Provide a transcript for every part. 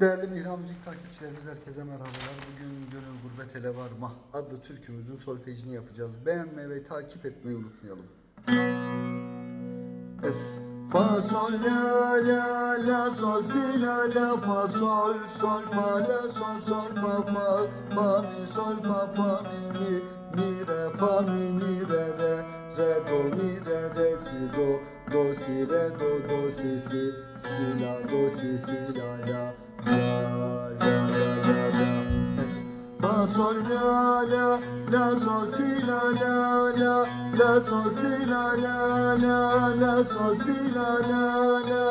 Değerli Mihran Müzik takipçilerimiz herkese merhabalar. Bugün Gönül Gurbet Ele Varma adlı türkümüzün solfejini yapacağız. Beğenmeyi ve takip etmeyi unutmayalım. Es Fa sol la la la sol si la la fa sol sol fa la sol sol fa fa fa mi sol fa fa mi mi mi re fa mi mi re re re do mi re re si do do si re do do si si si la do si si la la sol la la la sol si la la la la sol si la la la la sol si la la la.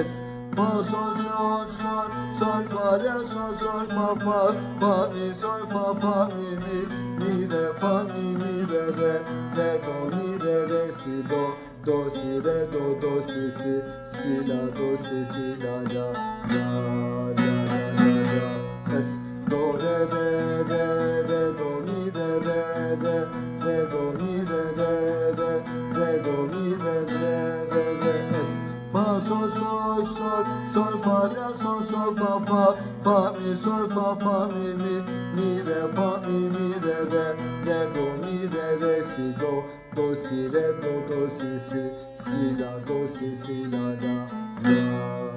Es Fa sol sol sol sol fa la sol sol fa fa fa mi sol fa fa mi mi mi re fa mi mi re re re do mi re re si do do si re do do si si si la do si si la la la sol sol sol sol fa la sol sol fa fa fa mi sol fa fa mi mi mi re fa mi mi re re. Re do mi re re si do do si re do do si si si la do si si la la la